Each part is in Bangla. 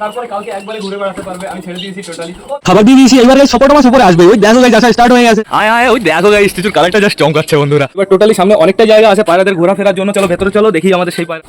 তারপরে কালকে একবারে ঘুরে বেড়াতে পারবে আমি ছেড়ে দিয়েছি টোটালি খাবার দিয়ে দিয়েছি এবারে সপোর্ট মাস উপরে আসবে ওই দেখো গাইস আসা স্টার্ট হয়ে গেছে। আয় আয় ওই দেখো গাইস স্ট্যাচুর কালারটা জাস্ট চমকাচ্ছে বন্ধুরা। এবার টোটালি সামনে অনেকটা জায়গা আছে পায়রাদের ঘোরাফেরার জন্য চলো ভেতরে চলো দেখি আমাদের সেই পায়রা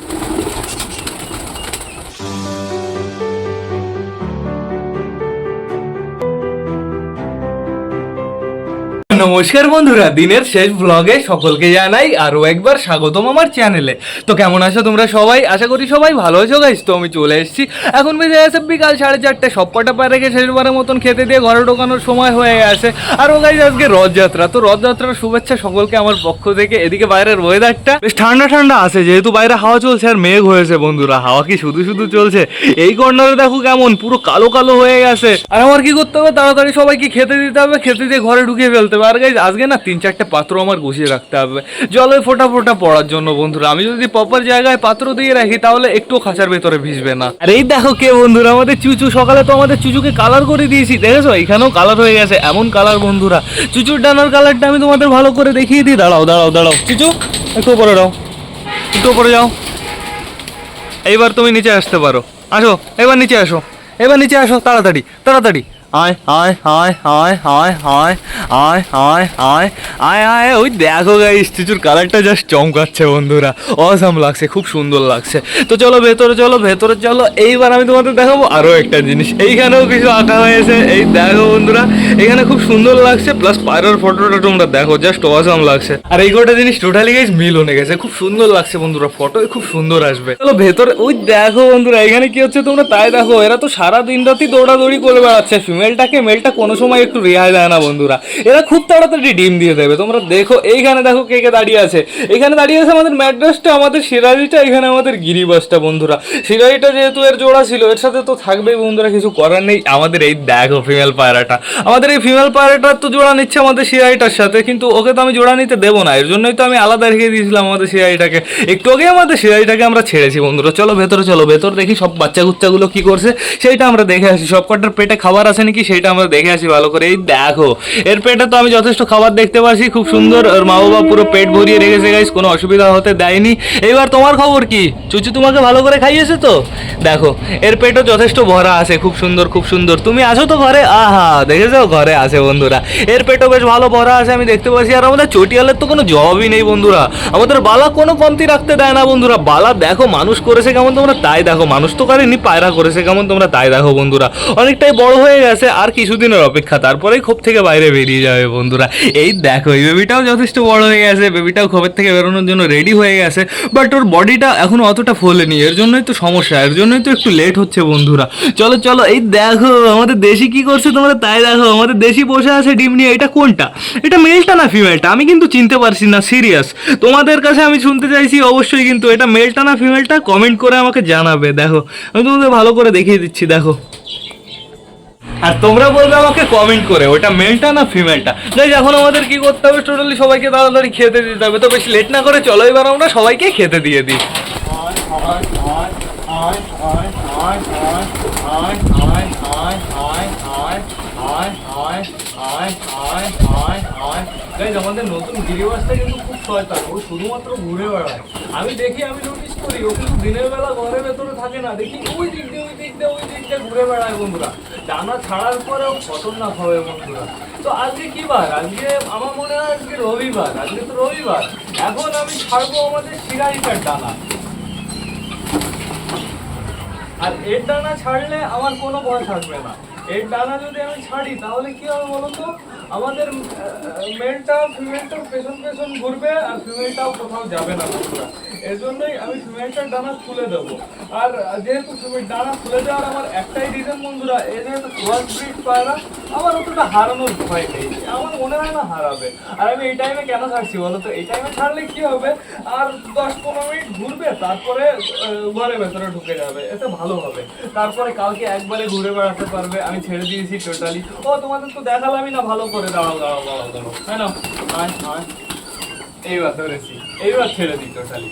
নমস্কার বন্ধুরা, দিনের শেষ ব্লগে সকলকে জানাই আরও একবার স্বাগতম আমার চ্যানেলে তো কেমন আছো তোমরা সবাই? আশা করি সবাই ভালো আছো গাইস তো আমি চলে এসেছি। এখন বেজে গেছে বিকাল সাড়ে চারটে সব কটা পায়রাকে শেষবারের মতন খেতে দিয়ে ঘরে ঢোকানোর সময় হয়ে গেছে। আর ও গাইস আজকে রথযাত্রা, তো রথযাত্রার শুভেচ্ছা সকলকে আমার পক্ষ থেকে, এদিকে বাইরের ওয়েদারটা বেশ ঠান্ডা ঠান্ডা আছে, যেহেতু বাইরে হাওয়া চলছে আর মেঘ হয়েছে বন্ধুরা, হাওয়া কি শুধু শুধু চলছে? এই কর্নারে দেখো কেমন, পুরো কালো কালো হয়ে গেছে। আর আমার কি করতে হবে, তাড়াতাড়ি সবাইকে খেতে দিতে হবে, খেতে দিয়ে ঘরে ঢুকিয়ে ফেলতে হবে। আর গাইজ আজকে না তিন চারটে পাত্র আমার গুছিয়ে রাখতে হবে। জলে ফোটা ফোটা পড়ার জন্য বন্ধুরা, আমি যদি প্রপার জায়গায় পাত্র দিয়ে রাখি, তাহলে একটু খাঁচার ভেতরে ভিজবে না। আর এই দেখো কে বন্ধুরা, আমাদের চুচু, সকালে তো আমাদের চুচুকে কালার করে দিয়েছি, দেখেছ? এখানেও কালার হয়ে গেছে, এমন কালার বন্ধুরা। চুচুর ডানার কালারটা আমি তোমাদের ভালো করে দেখিয়ে দিই। দাঁড়াও দাঁড়াও দাঁড়াও। চুচু, একটু উপরে যাও একটু উপরে যাও। এইবার তুমি নিচে আসতে পারো। আসো, এবার নিচে আসো। এবার নিচে আসো, তাড়াতাড়ি তাড়াতাড়ি। আয় আয় আয় আয় আয় আয় আয় আয় আয় ওই দেখো গাই স্ট্যাচুর কালারটা জাস্ট চমকাচ্ছে বন্ধুরা অসাম লাগছে খুব সুন্দর লাগছে তো চলো ভেতরে চলো ভেতরে চলো এইবার আমি তোমাদের দেখাবো আরও একটা জিনিস এইখানেও কিছু আঁকা হয়েছে এই দেখো বন্ধুরা এখানে খুব সুন্দর লাগছে প্লাস পায়রার ফটোটা তোমরা দেখো জাস্ট অসাম লাগছে আর এই কটা জিনিস টোটালি গাইজ মিল হয়ে গেছে খুব সুন্দর লাগছে বন্ধুরা ফটো খুব সুন্দর আসবে চলো ভেতরে ওই দেখো বন্ধুরা এখানে কি হচ্ছে তোমরা তাই দেখো এরা তো সারা দিন রাতি দৌড়াদৌড়ি করে বেড়াচ্ছে ফিমেলটাকে মেলটা কোনো সময় একটু রেহাই দেয় না বন্ধুরা। এরা খুব তাড়াতাড়ি ডিম দিয়ে দেবে। তোমরা দেখো, এইখানে দেখো কে কে দাঁড়িয়ে আছে। এখানে দাঁড়িয়ে আছে আমাদের ম্যাড্রাসটা, আমাদের সিরাজিটা এখানে আমাদের গিরিবাসটা বন্ধুরা। সিরাজিটা যেহেতু এর জোড়া ছিল, এর সাথে তো থাকবেই বন্ধুরা, কিছু করার নেই। আমাদের এই দেখো ফিমেল পায়রাটা। আমাদের এই ফিমেল পায়রাটার তো জোড়া নিচ্ছে আমাদের সিরাইটার সাথে, কিন্তু ওকে তো আমি জোড়া নিতে দেবো না। এর জন্যই তো আমি আলাদা রেখে দিয়েছিলাম আমাদের সিরাইটাকে একটু আগে আমাদের সিরাইটাকে আমরা ছেড়েছি বন্ধুরা। চলো ভেতরে, চলো ভেতর দেখি সব বাচ্চা কুচ্চাগুলো কি করছে। সেইটা আমরা দেখে আসি। সব কটার পেটে খাবার আছে নাকি? সেইটা আমরা দেখে আসি ভালো করে। এই দেখো, এর পেটে তো আমি যথেষ্ট খাবার দেখতে পাচ্ছি খুব সুন্দর। ওর মা বাবা পুরো পেট ভরিয়ে রেখেছে গাইস কোনো অসুবিধা হতে দেয়নি। এবার তোমার খবর কি? চুচু তোমাকে ভালো করে খাইয়েছে তো? দেখো, এর পেটও যথেষ্ট ভরা আছে, খুব সুন্দর খুব সুন্দর। তুমি আছো তো ঘরে? আহা, দেখেছ? ঘরে আছে বন্ধুরা। এর পেটও বেশ ভালো ভরা আছে, আমি দেখতে পাচ্ছি। আর আমাদের চটিয়ালের তো কোনো জবাবই নেই বন্ধুরা। আমাদের বালা কোনো কমতি রাখতে দেয় না বন্ধুরা। বালা দেখো, মানুষ করেছে কেমন তোমরা, তাই দেখো। মানুষ তো করেনি, পায়রা করেছে কেমন তোমরা, তাই দেখো বন্ধুরা। অনেকটাই বড় হয়ে গেছে। আর কিছুদিনের অপেক্ষা, তারপরেই খোপ থেকে বাইরে বেরিয়ে যাবে বন্ধুরা। এই দেখো, এই বেবিটাও যথেষ্ট বড় হয়ে গেছে বেবিটাও খোপের থেকে বেরোনোর জন্য রেডি হয়ে গেছে বাট ওর বডিটা এখনও অতটা ফোলেনি, এর জন্যই তো সমস্যা, এর জন্যই তো একটু লেট হচ্ছে বন্ধুরা। চলো চলো, এই দেখো, আমাদের দেশি কি করছে তোমরা? তাই দেখো, আমাদের দেশি বসে আছে ডিম নিয়ে, এটা কোনটা? এটা মেলটা না ফিমেলটা আমি কিন্তু চিনতে পারছি না সিরিয়াস তোমাদের কাছে আমি শুনতে চাইছি, অবশ্যই কিন্তু, এটা মেলটা না ফিমেলটা কমেন্ট করে আমাকে জানাবে, দেখো। আমি তোমাদের ভালো করে দেখিয়ে দিচ্ছি, দেখো। আর তোমরা বলবে আমাকে কমেন্ট করে ওটা মেলটা না ফিমেলটা যাই এখন আমাদের কি করতে হবে? টোটালি সবাইকে তাড়াতাড়ি খেতে দিতে হবে। তো বেশি লেট না করে চলো, এবার আমরা সবাইকে খেতে দিয়ে দিই। আমাদের নতুন গিরিবাসটা কিন্তু খুব শয়তান। ও শুধুমাত্র ঘুরে বেড়ায়। আমি দেখি, আমি নোটিস করি। ও কিন্তু দিনের বেলা ঘরের ভেতরে থাকে না। দেখি, ওই দিক দিয়ে, ওই দিক দিয়ে, ওই দিক দিয়ে ঘুরে বেড়ায় বন্ধুরা। ডানা ছাড়ার পরেও খতরনাক হবে বন্ধুরা। তো আজকে কি বার? আজকে আমার মনে হয় আজকে রবিবার। আজকে তো রবিবার। এখন আমি ছাড়বো আমাদের সিরাইটার ডানা আর এর ডানা ছাড়লে আমার কোনো ভয় থাকবে না। এর ডানা যদি আমি ছাড়ি, তাহলে কি হবে বলো তো? আমাদের মেলটা ফিমেলটা পেছন পেছন ঘুরবে আর ফিমেলটাও কোথাও যাবে না বন্ধুরা। এর জন্যই আমি ফিমেলটার ডানা খুলে দেবো। আর যেহেতু ফিমেল ডানা খুলে দেওয়ার আমার একটাই রিজন বন্ধুরা, এ যেহেতু ক্রস ব্রিড পায়রা, আমার অতটা হারানোর ভয় নেই। আমার মনে হয় না হারাবে। আর আমি এই টাইমে কেন ছাড়ছি বলো তো? এই টাইমে ছাড়লে কি হবে? আর দশ পনেরো মিনিট ঘুরবে, তারপরে ঘরের ভেতরে ঢুকে যাবে। এতে ভালো হবে। তারপরে কালকে একবারে ঘুরে বেড়াতে পারবে। আমি ছেড়ে দিয়েছি টোটালি ও তোমাদের তো দেখালামই না ভালো করে দাঁড়াও দাঁড়াও দাঁড়াও দাঁড়াও হ্যাঁ না আয় আয় এইবার ধরেছি এইবার ছেড়ে দিই টোটালি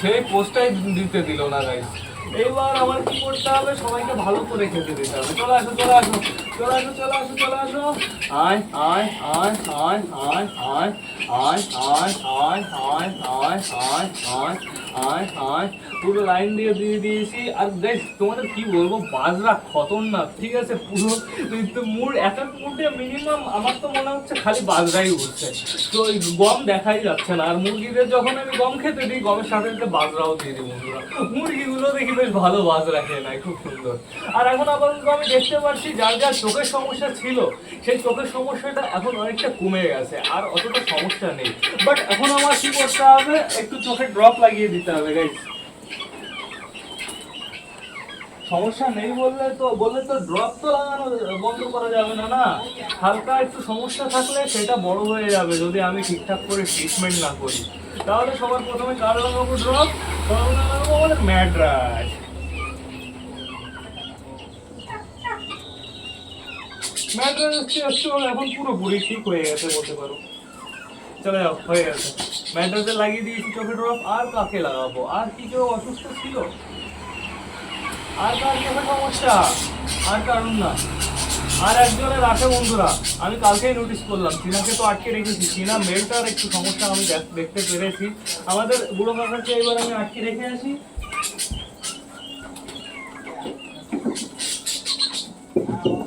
সেই পোস্টটাই দিতে দিল না গাইস এইবার আমার কি করতে হবে সবাইকে ভালো করে খেতে দিতে হবে চলে আসো চলে আসো চলে আসো চলে আসো চলে আসো আয় আয় আয় আয় আয় আয় আয় আয় আয় আয় আয় আয় আয় আয় আয় পুরো লাইন দিয়ে দিয়ে দিয়েছি। আর গাইস তোমাদের কি বলব, বাজরা খতরনাক, ঠিক আছে? পুরো মুড়, এক মুড়ে মিনিমাম আমার তো মনে হচ্ছে খালি বাজরাই উঠছে। তো ওই গম দেখাই যাচ্ছে না। আর মুরগিদের যখন আমি গম খেতে দিই, গমের সাথে সাথে বাজরাও দিয়ে দিই বন্ধুরা। মুরগিগুলো দেখি বেশ ভালো বাজরা খেয়ে নেয়, খুব সুন্দর। আর এখন আপাতত আমি দেখতে পাচ্ছি, যার যার চোখের সমস্যা ছিল, সেই চোখের সমস্যাটা এখন অনেকটা কমে গেছে। আর অতটা সমস্যা নেই। বাট এখন আমার কি করতে হবে, একটু চোখে ড্রপ লাগিয়ে দিতে হবে গাইস সমস্যা নেই বললে তো বললে তো ড্রপ তো লাগানো, বন্ধ করা যাবে না না? হালকা একটু সমস্যা থাকলে সেটা বড় হয়ে যাবে, যদি আমি ঠিকঠাক করে ট্রিটমেন্ট না করি। তাহলে সবার প্রথমে কার লাগাবো ড্রপ সবার লাগাবো আমাদের ম্যাড্রাস। ম্যাড্রাস এখন পুরোপুরি ঠিক হয়ে গেছে, বলতে পারো। চলে যাও, হয়ে গেছে। ম্যাড্রাসে লাগিয়ে দিয়েছি চোখে ড্রপ আর কাকে লাগাবো? আর কি কেউ অসুস্থ ছিল? আর কার চোখে সমস্যা? আর কারণ না। আর একজনের আছে বন্ধুরা, আমি কালকেই নোটিস করলাম চীনাকে তো আটকে রেখেছি। চীনা মেলটার একটু সমস্যা, আমি দেখতে পেরেছি। আমাদের বুড়ো কাকাকে এবার আমি আটকে রেখে আসি। আর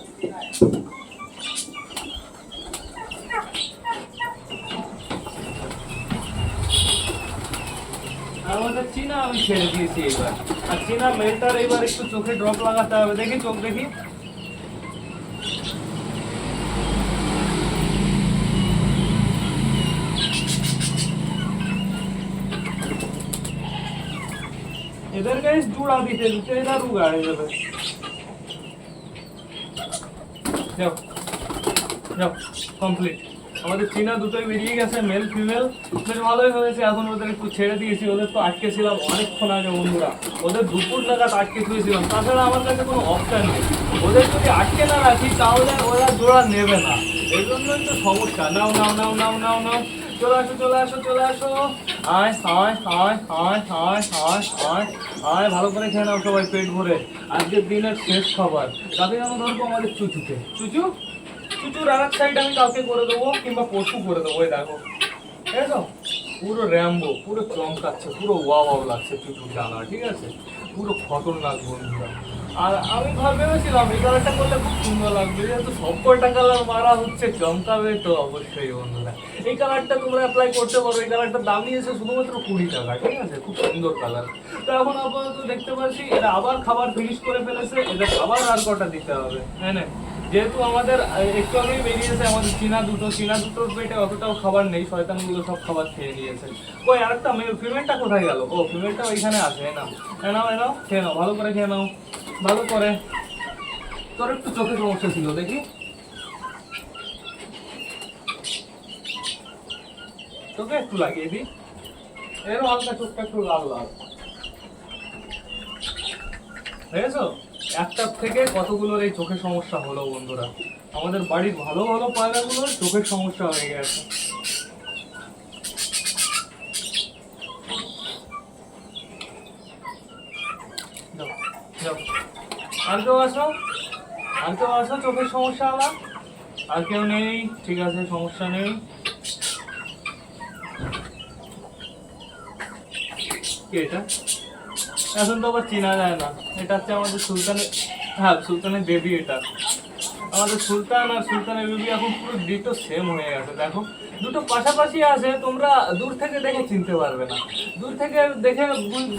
আমাদের চীনা আমি ছেড়ে দিয়েছি এবার আর চীনা মেলটার এবার একটু চোখে ড্রপ লাগাতে হবে দেখি চোখ দেখি इधर का इस जुड़ा दिखे दिखे इधर उगा है इधर যাও যাও কমপ্লিট আমাদের চীনা দুটোই বেরিয়ে গেছে মেল ফিমেল বেশ ভালোই হয়েছে, এখন ওদের একটু ছেড়ে দিয়েছি, ওদের তো আটকে ছিলাম অনেকক্ষণ আগে বন্ধুরা। ওদের দুপুর নাগাদ আটকে শুয়েছিলাম তাছাড়া আমার কাছে কোনো অপশান নেই। ওদের যদি আটকে না রাখি, তাহলে ওরা জোড়া নেবে না। এই জন্যই তো সমস্যা। নাও নাও নাও নাও নাও নাও। চলে আসো চলে আসো চলে আসো। আয় আয় আয় আয় আয় আয় আয় আয়। ভালো করে খেয়ে নাও সবাই, পেট ভরে। আজকের দিনের শেষ খাবার। কাকে যেন ধরবো আমাদের চুচুকে। চুচু? চুচুর এক সাইড আমি কাউকে করে দেবো কিংবা পশু করে দেবো, এই দেখো। ঠিক আছে পুরো র্যাম্বো পুরো চমকাচ্ছে, পুরো ওয়া ওয়াও লাগছে চুচুর ডানা ঠিক আছে? পুরো খতরনাক বন্ধুরা। আর আমি ভাব ভেবেছিলাম এই কালারটা করলে খুব সুন্দর লাগবে যেহেতু সব কয়টা কালার মারা হচ্ছে, চমকাবে তো অবশ্যই বন্ধুরা। এই কালারটা তোমরা অ্যাপ্লাই করতে পারো, এই কালারটার দাম নিয়েছে শুধুমাত্র কুড়ি টাকা, ঠিক আছে? খুব সুন্দর কালার তো এখন আপাতত দেখতে পাচ্ছি, এরা আবার খাবার ফিনিশ করে ফেলেছে, এদের আবার আর কটা দিতে হবে হ্যাঁ না? যেহেতু আমাদের একটু আগেই বেরিয়েছে আমাদের চীনা দুটো, চীনা দুটোর পেটে অতটাও খাবার নেই, শয়তানগুলো সব খাবার খেয়ে নিয়েছে। ওই আরেকটা ফিমেলটা কোথায় গেল? ও ফিমেলটা ওইখানে আছে, এই নাও এই নাও খেয়ে নাও, ভালো করে খেয়ে নাও, ভালো করে। তোর একটু চোখে সমস্যা ছিল, দেখি। তোকে একটু লাগিয়ে দিই। এরও হালকা চোখটা একটু লাল লাল। দেখেছ একটা থেকে কতগুলোর এই চোখের সমস্যা হলো বন্ধুরা? আমাদের বাড়ির ভালো ভালো পায়রাগুলোর চোখের সমস্যা হয়ে গেছে। আর কেউ আসো আর কেউ আসো চোখের সমস্যা হলো আর কেউ নেই, ঠিক আছে, সমস্যা নেই। কে এটা? এখন তো আবার চেনা যায় না। এটা হচ্ছে আমাদের সুলতানের হ্যাঁ সুলতানের বেবি এটা। আমাদের সুলতান আর সুলতানের বেবি এখন পুরো ডিটো সেম হয়ে গেছে। দেখো, দুটো পাশাপাশি আছে, তোমরা দূর থেকে দেখে চিনতে পারবে না। দূর থেকে দেখে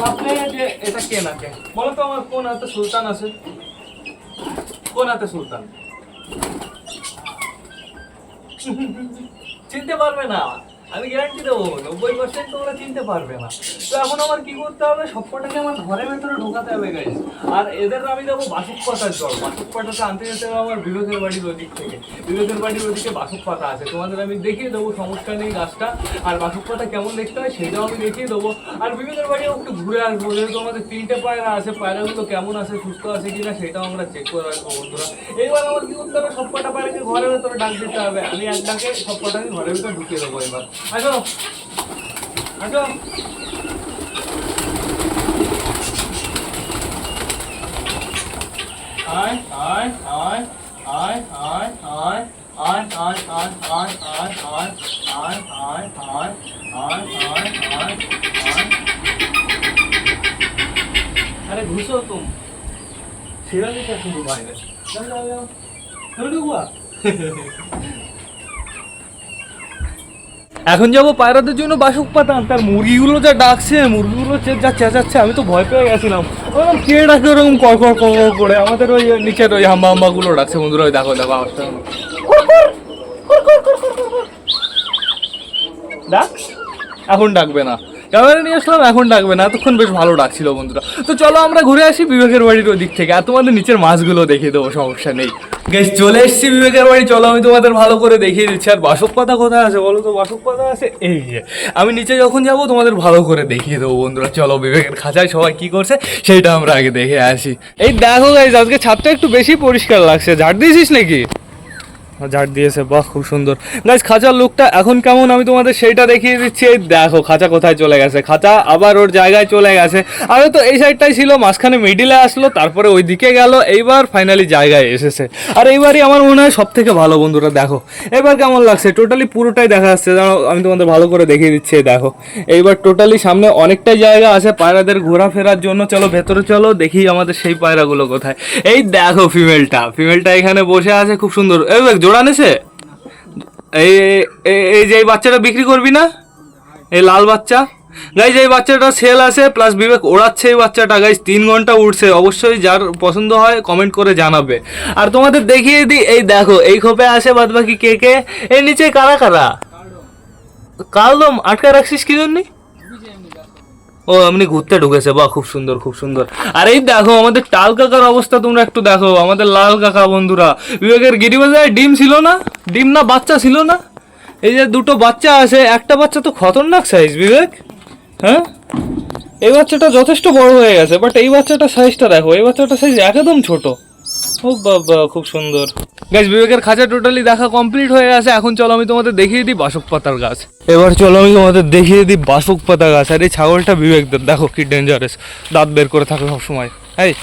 ভাবলে যে এটা কে না কে। বলো তো আমার কোন হাতে সুলতান আছে? কোন হাতে সুলতান? চিনতে পারবে না। আমি গ্যারান্টি দেবো, নব্বই পার্সেন্ট তোমরা চিনতে পারবে না। তো এখন আমার কি করতে হবে? সবকটাকে আমার ঘরের ভেতরে ঢোকাতে হবে গাইজ আর এদের আমি দেবো বাসক পাতার জল। বাসক পাতাটা আনতে যেতে হবে আমার বিবেকের বাড়ির ওদিক থেকে। বিবেকের বাড়ির ওদিকে বাসক পাতা আছে। তোমাদের আমি দেখিয়ে দেবো সমস্যা নেই গাছটা। আর বাসক পাতা কেমন দেখতে হয় সেটাও আমি দেখিয়ে দেবো। আর বিবেকের বাড়িও একটু ঘুরে আসব। যেহেতু আমাদের তিনটে পায়রা আছে, পায়রাগুলো কেমন আছে, সুস্থ আছে কিনা সেটাও আমরা চেক করে রাখব, বন্ধুরা। এইবার আমার কি করতে হবে? সব কটা পায়রাকে ঘরের ভেতরে ডাক দিতে হবে। আমি এক ডাকে সব কটাকে ঘরের ভেতরে ঢুকিয়ে দেবো এবার। हटो हटो आय आय आय आय आय आय आय आय आय आय आय आय आय आय आय आय आय आय अरे घुसो तुम फिर कैसे घुमाएगा चल जाओ थोड़ी हुआ এখন যাব পায়রাদের জন্য বাসক পাতা তার মুরগিগুলো যা ডাকছে, মুরগিগুলো যা চেঁচাচ্ছে, আমি তো ভয় পেয়ে গেছিলাম। ওরকম কে ডাকে ওরকম কর কর কর, করে আমাদের ওই নিচের ওই হাম্বা হাম্বাগুলো ডাকছে, বন্ধুরা, ওই দেখো দেখো আওয়াজটা ডাক? এখন ডাকবে না। ক্যামেরা নিয়ে আসলাম, এখন ডাকবে না। এতক্ষণ বেশ ভালো ডাকছিল বন্ধুরা। তো চলো আমরা ঘুরে আসি বিবেকের বাড়ির ওই দিক থেকে। আর তোমাদের নিচের মাছগুলো দেখিয়ে দেবো, সমস্যা নেই। গেস চলে এসেছি বিবেকের বাড়ি। চলো, আমি তোমাদের ভালো করে দেখিয়ে দিচ্ছি। আর বাসক পাতা কোথায় আছে বলো তো? বাসক পাতা আছে এই যে। আমি নিচে যখন যাব, তোমাদের ভালো করে দেখিয়ে দেবো বন্ধুরা। চলো, বিবেকের খাঁচায় সবাই কি করছে সেইটা আমরা আগে দেখে আসি। এই দেখো গাইজ আজকে ছাদটা একটু বেশি পরিষ্কার লাগছে। ঝাড় দিয়েছিস নাকি? ঝাড় দিয়েছে, বাহ, খুব সুন্দর। গাইজ খাঁচার লুকটা এখন কেমন? আমি তোমাদের সেইটা দেখিয়ে দিচ্ছি। এই দেখো, খাঁচা কোথায় চলে গেছে? খাঁচা আবার ওর জায়গায় চলে গেছে। আরে তো এই সাইডটাই ছিল, মাঝখানে মিডিলে আসলো, তারপরে ওই দিকে গেল, এইবার ফাইনালি জায়গায় এসেছে। আর এইবারই আমার মনে হয় সব থেকে ভালো বন্ধুরা, দেখো। এবার কেমন লাগছে? টোটালি পুরোটাই দেখা যাচ্ছে। আমি তোমাদের ভালো করে দেখিয়ে দিচ্ছি দেখো। এইবার টোটালি সামনে অনেকটাই জায়গা আছে, পায়রাদের ঘোরাফেরার জন্য। চলো, ভেতরে চলো, দেখি আমাদের সেই পায়রাগুলো কোথায়। এই দেখো ফিমেলটা ফিমেলটা এখানে বসে আছে, খুব সুন্দর। এই জোড়া নেছে? এই, এই- যে এই বাচ্চাটা বিক্রি করবি না? এই লাল বাচ্চা। গাইজ এই বাচ্চাটা সেল আছে প্লাস বিবেক ওড়াচ্ছে এই বাচ্চাটা। গাইজ তিন ঘণ্টা উঠছে অবশ্যই যার পছন্দ হয় কমেন্ট করে জানাবে। আর তোমাদের দেখিয়ে দিই, এই দেখো, এই খোপে আসে বাদ বাকি কে কে? এই নিচে কারা কারা? কালদম আটকা রাখছিস কি জন্যে? ও, এমনি ঘুরতে ঢুকেছে বা খুব সুন্দর খুব সুন্দর। আর এই দেখো, আমাদের টাল কাকার অবস্থা তোমরা একটু দেখো, আমাদের লাল কাকা বন্ধুরা। বিবেকের গিরিবাজারে ডিম ছিল না? ডিম না, বাচ্চা ছিল না? এই যে দুটো বাচ্চা আছে, একটা বাচ্চা তো খতরনাক সাইজ বিবেক। হ্যাঁ? এই বাচ্চাটা যথেষ্ট বড় হয়ে গেছে বাট এই বাচ্চাটা সাইজটা দেখো, এই বাচ্চাটা সাইজ একদম ছোট। ও বাবা, খুব সুন্দর। গাছ বিবেকের খাঁচা টোটালি দেখা কমপ্লিট হয়ে গেছে। এখন চলো আমি তোমাদের দেখিয়ে দিই বাসক পাতার গাছ। এবার চলো আমি তোমাদের দেখিয়ে দিই বাসক পাতা গাছ। আর এই ছাগলটা বিবেকদের। দেখো, কি ডেঞ্জারাস দাঁত বের করে থাকে সবসময়। এই।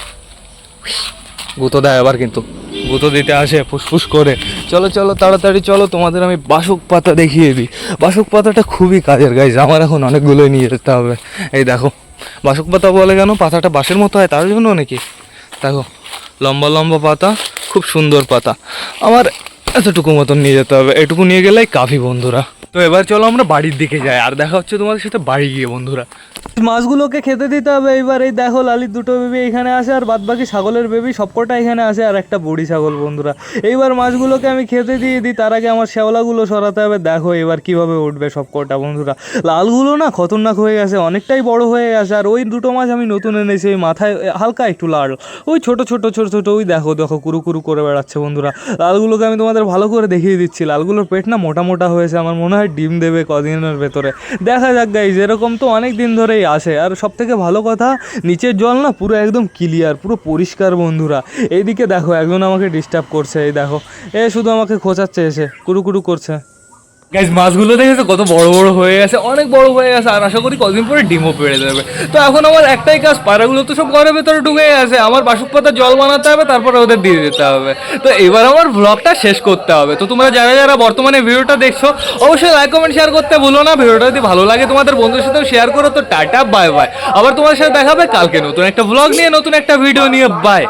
গুঁতো দেয় আবার কিন্তু। গুঁতো দিতে আসে, ফুসফুস করে। চলো চলো, তাড়াতাড়ি চলো, তোমাদের আমি বাসক পাতা দেখিয়ে দিই। বাসক পাতাটা খুবই কাজের গাইজ আমার এখন অনেকগুলোই নিয়ে যেতে হবে। এই দেখো, বাসক পাতা বলে কেন? পাতাটা বাঁশের মতো হয়, তার জন্য নাকি? দেখো। লম্বা লম্বা পাতা, খুব সুন্দর পাতা। আমার এতটুকু মতন নিয়ে যেতে হবে। এটুকু নিয়ে গেলেই কাফি, বন্ধুরা। তো এবার চলো আমরা বাড়ির দিকে যাই। আর দেখা হচ্ছে তোমাদের সাথে বাড়ি গিয়ে, বন্ধুরা। মাছগুলোকে খেতে দিতে হবে এইবার। এই দেখো লালির দুটো বেবি এখানে আসে আর বাদ বাকি ছাগলের বেবি সবকটা এখানে আসে আর একটা বুড়ি ছাগল, বন্ধুরা। এইবার মাছগুলোকে আমি খেতে দিয়ে দিই, তার আগে আমার শ্যাওলাগুলো সরাতে হবে। দেখো এবার কীভাবে উঠবে সবকটা, বন্ধুরা। লালগুলো না খতরনাক হয়ে গেছে, অনেকটাই বড় হয়ে গেছে। আর ওই দুটো মাছ আমি নতুন এনেছি ওই মাথায় হালকা একটু লাল। ওই ছোট ছোট ছোট ছোট, ওই দেখো দেখো, কুরু কুরু করে বেড়াচ্ছে, বন্ধুরা। লালগুলোকে আমি তোমাদের ভালো করে দেখিয়ে দিচ্ছি। লালগুলোর পেট না মোটা মোটা হয়েছে, আমার মনে হয় ডিম দেবে কদিনের ভেতরে। দেখা যাক গাইজ এরকম তো অনেক দিন ধরেই আসে। আর সব থেকে ভালো কথা, নিচের জল না পুরো একদম ক্লিয়ার পুরো পরিষ্কার বন্ধুরা। এইদিকে দেখো, একজন আমাকে ডিস্টার্ব করছে, এই দেখো। এ শুধু আমাকে খোঁচাচ্ছে, এসে কুরু কুরু করছে। গাইজ মাছগুলো দেখেছ? কত বড় বড় হয়ে গেছে, অনেক বড় হয়ে গেছে, আর আশা করি কদিন পরে ডিমও পেড়ে যাবে। তো এখন আমার একটাই কাজ, পায়রাগুলো তো সব ঘরের ভেতরে ঢুকে গেছে, আমার বাসক পাতা জল বানাতে হবে, তারপরে ওদের দিয়ে দিতে হবে। তো এবার আমার ব্লগটা শেষ করতে হবে। তো তোমরা যারা যারা বর্তমানে ভিডিওটা দেখছ, অবশ্যই লাইক কমেন্ট শেয়ার করতে ভুলো না। ভিডিওটা যদি ভালো লাগে তোমাদের বন্ধুর সাথেও শেয়ার করো। তো টাটা বাই বাই আবার তোমার সাথে দেখাবে কালকে নতুন একটা ব্লগ নিয়ে, নতুন একটা ভিডিও নিয়ে। বাই